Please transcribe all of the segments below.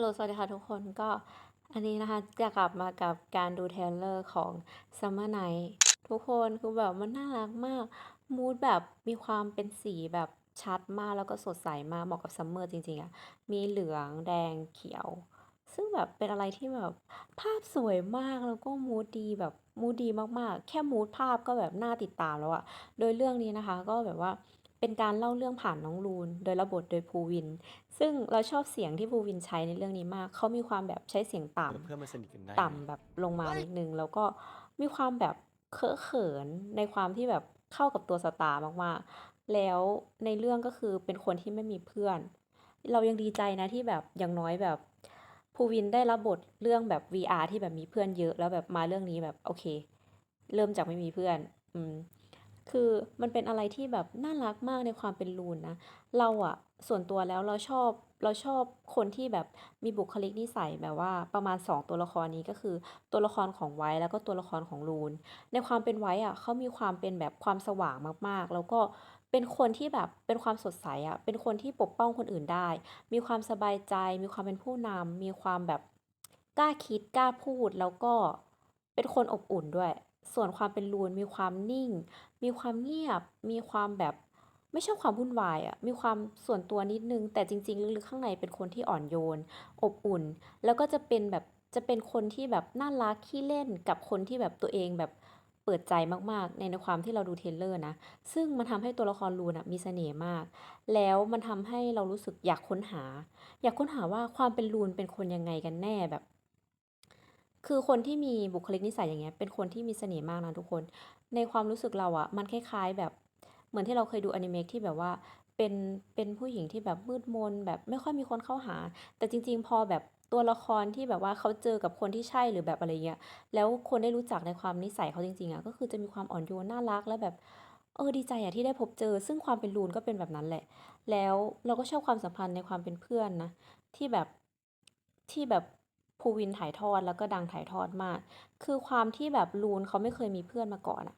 ฮัลโหลสวัสดีค่ะทุกคนก็อันนี้นะคะจะกลับมากับการดูเทรลเลอร์ของ Summer Night ทุกคนคือแบบมันน่ารักมากมูดแบบมีความเป็นสีแบบชัดมากแล้วก็สดใสมากเหมาะกับซัมเมอร์จริงๆอะมีเหลืองแดงเขียว ซึ่งแบบเป็นอะไรที่แบบภาพสวยมากแล้วก็มูดดีแบบมูดดีมากๆ แค่มูดภาพก็แบบน่าติดตามแล้วอะโดยเรื่องนี้นะคะก็แบบว่า เป็นการเล่าเรื่องผ่านน้องลูน โดยรับบทโดยภูวิน ซึ่งเราชอบเสียงที่ภูวินใช้ในเรื่องนี้มาก เขามีความแบบใช้เสียงต่เพื่อนมาสนิทกันได้ำต่ำแบบลงมานิดนึง แล้วก็มีความแบบเคอะเขินในความที่แบบเข้ากับตัวสตาร์มากๆ แล้วในเรื่องก็คือเป็นคนที่ไม่มีเพื่อน เรายังดีใจนะที่แบบอย่างน้อยแบบภูวินได้รับบทเรื่องแบบ VR ที่แบบมีเพื่อนเยอะ แล้วแบบมาเรื่องนี้แบบโอเค เริ่มจากไม่มีเพื่อน อืม คือมันเป็นอะไรที่แบบน่ารักมากในความเป็นลูนนะ เราอะส่วนตัวแล้วเราชอบเราชอบคนที่แบบมีบุคลิกนิสัยแบบว่าประมาณ 2 ตัวละครนี้ก็คือตัวละครของไว้แล้วก็ตัวละครของลูน ในความเป็นไว้อะเขามีความเป็นแบบความสว่างมากๆ แล้วก็เป็นคนที่แบบเป็นความสดใสอะเป็นคนที่ปกป้องคนอื่นได้ มีความสบายใจ มีความเป็นผู้นำมีความแบบกล้าคิดกล้าพูดแล้วก็เป็นคนอบอุ่นด้วย ส่วนความเป็นลูนมีความนิ่ง มีความเงียบ มีความแบบไม่ชอบความวุ่นวายอะมีความส่วนตัวนิดนึง แต่จริงๆลึกๆข้างในเป็นคนที่อ่อนโยน อบอุ่น แล้วก็จะเป็นแบบจะเป็นคนที่แบบน่ารักขี้เล่นกับคนที่แบบตัวเองแบบเปิดใจมากๆ ในในความที่เราดูเทเลอร์นะ ซึ่งมันทำให้ตัวละครลูนอะมีเสน่ห์มาก แล้วมันทำให้เรารู้สึกอยากค้นหา อยากค้นหาว่าความเป็นลูนเป็นคนยังไงกันแน่แบบ คือคนที่มีบุคลิกนิสัยอย่างเงี้ย เป็นคนที่มีเสน่ห์มากนะทุกคน ในความรู้สึกเราอะมันคล้ายๆ แบบเหมือนที่เราเคยดูอนิเมะที่แบบว่าเป็นเป็นผู้หญิงที่แบบมืดมน แบบไม่ค่อยมีคนเข้าหา แต่จริง ๆ พอแบบตัวละครที่แบบว่าเขาเจอกับคนที่ใช่หรือแบบอะไรเงี้ย แล้วคนได้รู้จักในความนิสัยเขาจริงๆอะก็คือจะมีความอ่อนโยนน่ารักและแบบเออดีใจอะที่ได้พบเจอ ซึ่งความเป็นลูนก็เป็นแบบนั้นแหละ แล้วเราก็ชอบความสัมพันธ์ในความเป็นเพื่อนนะที่แบบที่แบบ ภูวินถ่ายทอดแล้วก็ดังถ่ายทอดมาก คือความที่แบบลูนเขาไม่เคยมีเพื่อนมาก่อนอะ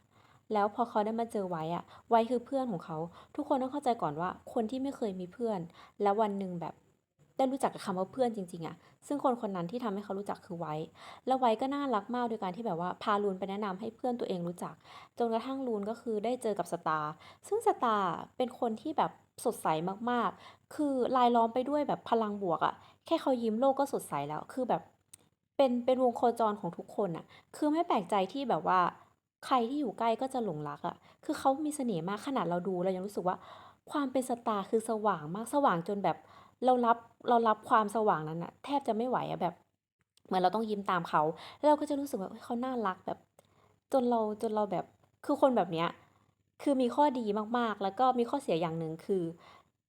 แล้วพอเขาได้มาเจอไว้อะไว้คือเพื่อนของเขา ทุกคนต้องเข้าใจก่อนว่าคนที่ไม่เคยมีเพื่อน แล้ววันหนึ่งแบบได้รู้จักกับคำว่าเพื่อนจริงๆอะซึ่งคนคนนั้นที่ทำให้เขารู้จักคือไว้ แล้วไว้ก็น่ารักมากโดยการที่แบบว่าพาลูนไปแนะนำให้เพื่อนตัวเองรู้จัก จนกระทั่งลูนก็คือได้เจอกับสตาร์ ซึ่งสตาร์เป็นคนที่แบบสดใสมากๆ คือรายล้อมไปด้วยแบบพลังบวกอะแค่เขายิ้มโลกก็สดใสแล้ว คือแบบ เป็นเป็นวงโคจรของทุกคนอะคือไม่แปลกใจที่แบบว่า ใครที่อยู่ใกล้ก็จะหลงรักอะคือเขามีเสน่ห์มากขนาดเราดูเรายังรู้สึกว่า ความเป็นสตาร์คือสว่างมากสว่างจนแบบเรารับเรารับความสว่างนั้นอะแทบจะไม่ไหวอะแบบเหมือนเราต้องยิ้มตามเขาแล้วเราก็จะรู้สึกว่าเขาน่ารักแบบ จนเราจนเราแบบคือคนแบบเนี้ยคือมีข้อดีมากๆ แล้วก็มีข้อเสียอย่างหนึ่งคือ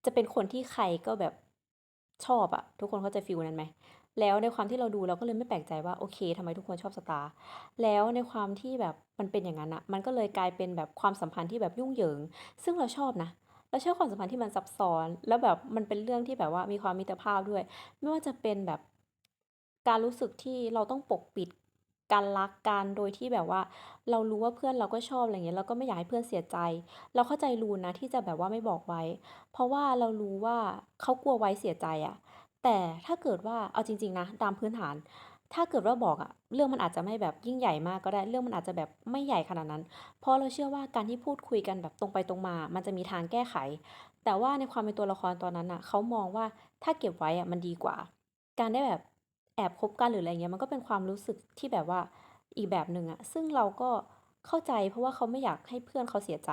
จะเป็นคนที่ใครก็แบบชอบอะทุกคนเข้าใจฟีลนั้นไหม แล้วในความที่เราดูเราก็เลยไม่แปลกใจว่าโอเคทำไมทุกคนชอบสตาร์แล้วในความที่แบบมันเป็นอย่างนั้นอะมันก็เลยกลายเป็นแบบความสัมพันธ์ที่แบบยุ่งเหยิง ซึ่งเราชอบนะเราชอบความสัมพันธ์ที่มันซับซ้อน แล้วแบบมันเป็นเรื่องที่แบบว่ามีความมิตรภาพด้วย ไม่ว่าจะเป็นแบบการรู้สึกที่เราต้องปกปิดการรักกันโดยที่แบบว่า เรารู้ว่าเพื่อนเราก็ชอบอะไรเงี้ยเราก็ไม่อยากให้เพื่อนเสียใจ เราเข้าใจลูนนะที่จะแบบว่าไม่บอกไว้ เพราะว่าเรารู้ว่าเขากลัวไว้เสียใจอะ แต่ถ้าเกิดว่าเอาจริง ๆ นะตามพื้นฐาน ถ้าเกิดว่าบอกอะเรื่องมันอาจจะไม่แบบยิ่งใหญ่มากก็ได้เรื่องมันอาจจะแบบไม่ใหญ่ขนาดนั้น เพราะเราเชื่อว่าการที่พูดคุยกันแบบตรงไปตรงมา มันจะมีทางแก้ไข แต่ว่าในความเป็นตัวละครตอนนั้นน่ะเขามองว่าถ้าเก็บไว้อะมันดีกว่า การได้แบบแอบคบกันหรืออะไรเงี้ยมันก็เป็นความรู้สึกที่แบบว่าอีกแบบหนึ่งอะซึ่งเราก็เข้าใจเพราะว่าเขาไม่อยากให้เพื่อนเขาเสียใจ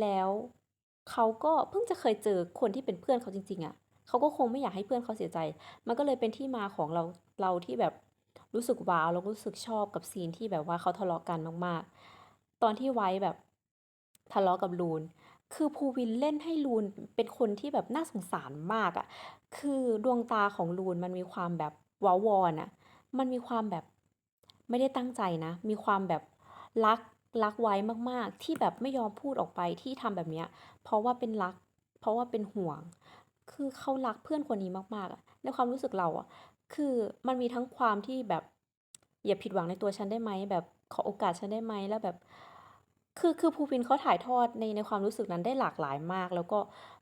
แล้วเขาก็เพิ่งจะเคยเจอคนที่เป็นเพื่อนเขาจริงๆอะ เขาก็คงไม่อยากให้เพื่อนเขาเสียใจ มันก็เลยเป็นที่มาของเราเราที่แบบรู้สึกว้าวแล้วรู้สึกชอบกับซีนที่แบบว่าเขาทะเลาะกันมากๆ ตอนที่ไว้แบบทะเลาะกับลูน คือภูวินเล่นให้ลูนเป็นคนที่แบบน่าสงสารมากอะคือดวงตาของลูนมันมีความแบบว้าวอนอะมันมีความแบบไม่ได้ตั้งใจนะ มีความแบบรักรักไว้มากๆ ที่แบบไม่ยอมพูดออกไปที่ทำแบบเนี้ย เพราะว่าเป็นรัก เพราะว่าเป็นห่วง คือเขารักเพื่อนคนนี้มากๆอะในความรู้สึกเราอะคือมันมีทั้งความที่แบบอย่าผิดหวังในตัวฉันได้ไหมแบบขอโอกาสฉันได้ไหมแล้วแบบ คือคือภูวินเขาถ่ายทอดในในความรู้สึกนั้นได้หลากหลายมาก แล้วก็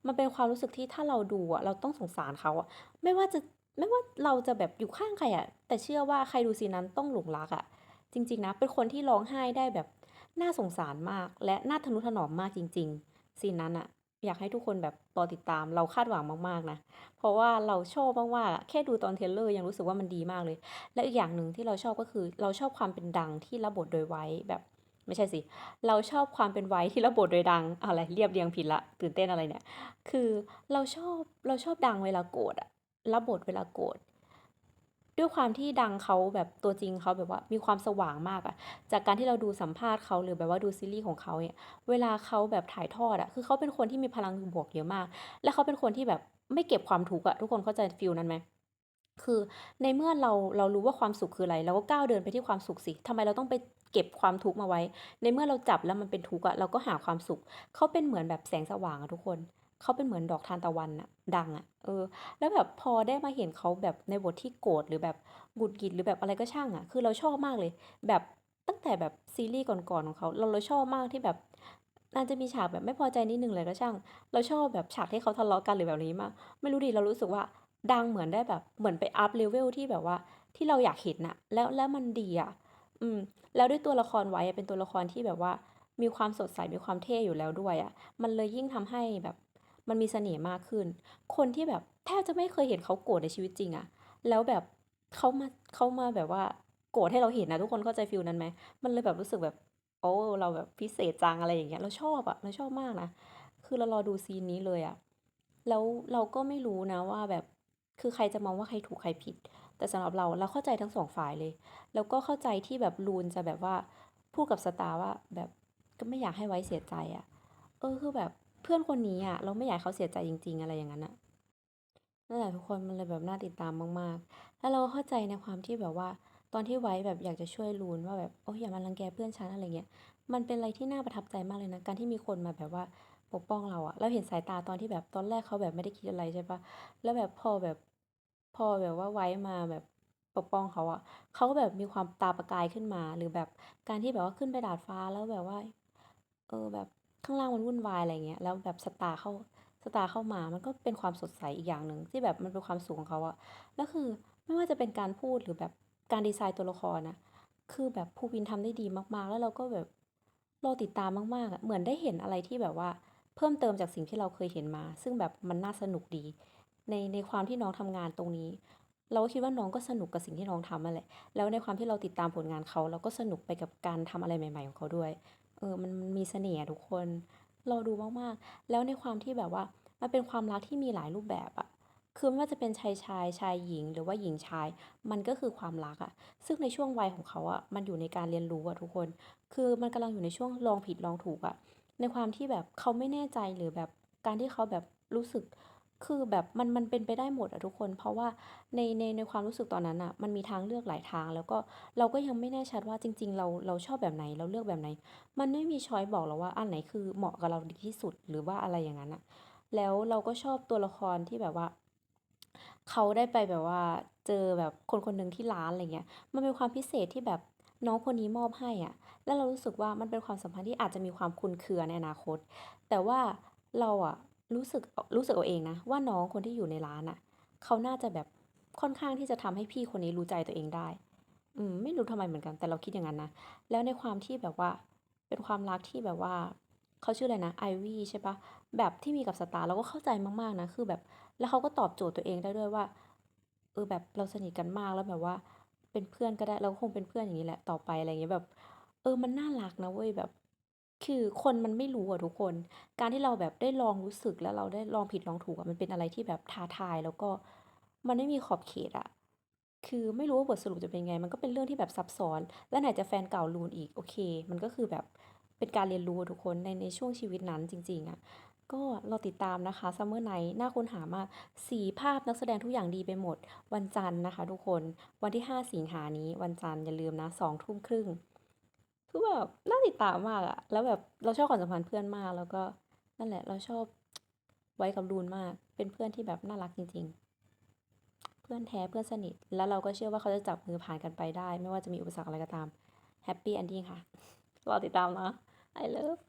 มันเป็นความรู้สึกที่ถ้าเราดูอะเราต้องสงสารเขาอะไม่ว่าจะไม่ว่าเราจะแบบอยู่ข้างใครอะแต่เชื่อว่าใครดูซีนนั้นต้องหลงรักอะจริง ๆ นะ เป็นคนที่ร้องไห้ได้แบบน่าสงสารมาก และน่าทะนุถนอมมากจริง ๆ ซีนนั้นอะ อยากให้ทุกคนแบบรอติดตามเราคาดหวังมากๆนะ เพราะว่าเราชอบมากๆอะแค่ดูตอนเทเลอร์ยังรู้สึกว่ามันดีมากเลย และอีกอย่างหนึ่งที่เราชอบก็คือ เราชอบความเป็นดังที่รับบทโดยไว้แบบ ไม่ใช่สิ เราชอบความเป็นไว้ที่รับบทโดยดังอะไรเรียบเรียงผิดละตื่นเต้นอะไรเนี่ย คือเราชอบเราชอบดังเวลาโกรธอะรับบทเวลาโกรธ ด้วยความที่ดังเขาแบบตัวจริงเขาแบบว่ามีความสว่างมากอะจากการที่เราดูสัมภาษณ์เขาหรือแบบว่าดูซีรีส์ของเขาเนี่ยเวลาเขาแบบถ่ายทอดอะคือเขาเป็นคนที่มีพลังบวกเยอะมาก และเขาเป็นคนที่แบบไม่เก็บความทุกข์อะทุกคนเข้าใจฟีลนั้นไหม?คือในเมื่อเราเรารู้ว่าความสุขคืออะไรเราก็ก้าวเดินไปที่ความสุขสิทำไมเราต้องไปเก็บความทุกข์มาไว้ ในเมื่อเราจับแล้วมันเป็นทุกข์อะเราก็หาความสุขเขาเป็นเหมือนแบบแสงสว่างอะทุกคน เขาเป็นเหมือนดอกทานตะวันน่ะดังอะเออ แล้วแบบพอได้มาเห็นเขาแบบในบทที่โกรธหรือแบบหงุดหงิดหรือแบบอะไรก็ช่างอะคือเราชอบมากเลย แบบตั้งแต่แบบซีรีส์ก่อนๆของเขาเราเราชอบมากที่แบบน่าจะมีฉากแบบไม่พอใจนิดนึงอะไรก็ช่าง เราชอบแบบฉากที่เขาทะเลาะกันหรือแบบนี้มากไม่รู้ดิเรารู้สึกว่าดังเหมือนได้แบบเหมือนไปอัป level ที่แบบว่าที่เราอยากเห็นน่ะ แล้วแล้วมันดีอะอืม แล้วด้วยตัวละครไว้เป็นตัวละครที่แบบว่า มีความสดใสมีความเท่อยู่แล้วด้วยอะมันเลยยิ่งทำให้แบบ มันมีเสน่ห์มากขึ้น คนที่แบบแทบจะไม่เคยเห็นเขาโกรธในชีวิตจริงอะแล้วแบบเขามาเขามาแบบว่าโกรธให้เราเห็นอะทุกคนเข้าใจฟีลนั้นไหม?มันเลยแบบรู้สึกแบบโอ้เราแบบพิเศษจังอะไรอย่างเงี้ยเราชอบอะเราชอบมากนะคือเรารอดูซีนนี้เลยอะแล้วเราก็ไม่รู้นะว่าแบบคือใครจะมองว่าใครถูกใครผิด แต่สำหรับเราเราเข้าใจทั้ง2ฝ่ายเลย แล้วก็เข้าใจที่แบบ Yoon จะแบบว่าพูดกับ Star ว่าแบบก็ไม่อยากให้ไว้เสียใจอะเออคือแบบ เพื่อนคนนี้อะเราไม่อยากเขาเสียใจจริง ๆ อะไรอย่างงั้นน่ะนั่นแหละทุกคนมันเลยแบบน่าติดตามมากๆ แล้วเราเข้าใจในความที่แบบว่า ตอนที่ไว้แบบอยากจะช่วย Yoon ว่าแบบโอ๊ยอย่ามารังแกเพื่อนฉันอะไรเงี้ย มันเป็นอะไรที่น่าประทับใจมากเลยนะ การที่มีคนมาแบบว่าปกป้องเราอะเราเห็นสายตาตอนที่แบบตอนแรกเขาแบบไม่ได้คิดอะไรใช่ปล่าแล้วแบบพอแบบพอแบบว่าไว้มาแบบปกป้องเขาอะเขาก็แบบมีความตาประกายขึ้นมา หรือแบบการที่แบบว่าขึ้นไปดาดฟ้าแล้วแบบว่า เออแบบ ข้างล่างมันวุ่นวายอะไรเงี้ยแล้วแบบ Star เข้า Star เข้ามามันก็เป็นความสดใสอีกอย่างหนึ่งที่แบบมันเป็นความสุขของเขาอะแล้วคือไม่ว่าจะเป็นการพูดหรือแบบการดีไซน์ตัวละครนะคือแบบภูวินทำได้ดีมากๆ แล้วเราก็แบบรอติดตามมากๆอะเหมือนได้เห็นอะไรที่แบบว่าเพิ่มเติมจากสิ่งที่เราเคยเห็นมา ซึ่งแบบมันน่าสนุกดี ในในความที่น้องทำงานตรงนี้ เราคิดว่าน้องก็สนุกกับสิ่งที่น้องทำนั่นแหละแล้วในความที่เราติดตามผลงานเขาเราก็สนุกไปกับการทำอะไรใหม่ ๆ ของเขาด้วย เออมันมีเสน่ห์อะทุกคนรอดูมากๆ แล้วในความที่แบบว่า มันเป็นความรักที่มีหลายรูปแบบอะคือไม่ว่าจะเป็นชายชายชายหญิงหรือว่าหญิงชาย มันก็คือความรักอะซึ่งในช่วงวัยของเขาอะมันอยู่ในการเรียนรู้อะทุกคน คือมันกำลังอยู่ในช่วงลองผิดลองถูกอะในความที่แบบเขาไม่แน่ใจหรือแบบการที่เขาแบบรู้สึก คือแบบมันมันเป็นไปได้หมดอะทุกคน เพราะว่าในในในความรู้สึกตอนนั้นน่ะมันมีทางเลือกหลายทาง แล้วก็เราก็ยังไม่แน่ชัดว่าจริง ๆ เราเราชอบแบบไหนเราเลือกแบบไหน มันไม่มีชอยบอกหรอกว่าอันไหนคือเหมาะกับเราดีที่สุดหรือว่าอะไรอย่างงั้นน่ะแล้วเราก็ชอบตัวละครที่แบบว่า เขาได้ไปแบบว่าเจอแบบคนคนหนึ่งที่ร้านอะไรเงี้ยมันเป็นความพิเศษที่แบบน้องคนนี้มอบให้อะแล้วเรารู้สึกว่ามันเป็นความสัมพันธ์ที่อาจจะมีความคลุมเคือในอนาคต แต่ว่าเราอะ รู้สึกรู้สึกเอาเองนะ ว่าน้องคนที่อยู่ในร้านน่ะ เขาน่าจะแบบค่อนข้างที่จะทำให้พี่คนนี้รู้ใจตัวเองได้ อืมไม่รู้ทำไมเหมือนกัน แต่เราคิดอย่างงั้นนะแล้วในความที่แบบว่า เป็นความรักที่แบบว่าเขาชื่ออะไรนะ Ivy ใช่ปล่าแบบที่มีกับ Star เราก็เข้าใจมากๆนะคือแบบ แล้วเขาก็ตอบโจทย์ตัวเองได้ด้วยว่าเออแบบเราสนิทกันมากแล้วแบบว่า เป็นเพื่อนก็ได้เราก็คงเป็นเพื่อนอย่างงี้แหละต่อไปอะไรอย่างเงี้ยแบบ เออมันน่ารักนะเว้ยแบบ คือคนมันไม่รู้อะทุกคน การที่เราแบบได้ลองรู้สึกแล้วเราได้ลองผิดลองถูกอะมันเป็นอะไรที่แบบท้าทาย แล้วก็มันไม่มีขอบเขตอะคือไม่รู้ว่าบทสรุปจะเป็นไง มันก็เป็นเรื่องที่แบบซับซ้อน แล้วไหนจะแฟนเก่า Yoon อีก โอเค มันก็คือแบบเป็นการเรียนรู้อะทุกคนในในช่วงชีวิตนั้นจริง ๆอะก็รอติดตามนะคะ Summer Night น่าค้นหามากสีภาพนักแสดงทุกอย่างดีไปหมด วันจันทร์นะคะ ทุกคน วันที่ 5 สิงหานี้ วันจันทร์อย่าลืมนะ20:30คื คือแบบน่าติดตามมากอะแล้วแบบเราชอบความสัมพันธ์เพื่อนมาก แล้วก็นั่นแหละ เราชอบไว้กับรูนมาก เป็นเพื่อนที่แบบน่ารักจริง ๆ เพื่อนแท้เพื่อนสนิท แล้วเราก็เชื่อว่าเขาจะจับมือผ่านกันไปได้ ไม่ว่าจะมีอุปสรรคอะไรก็ตามแฮปปี้เอนดิ้งค่ะรอติดตามนะ I love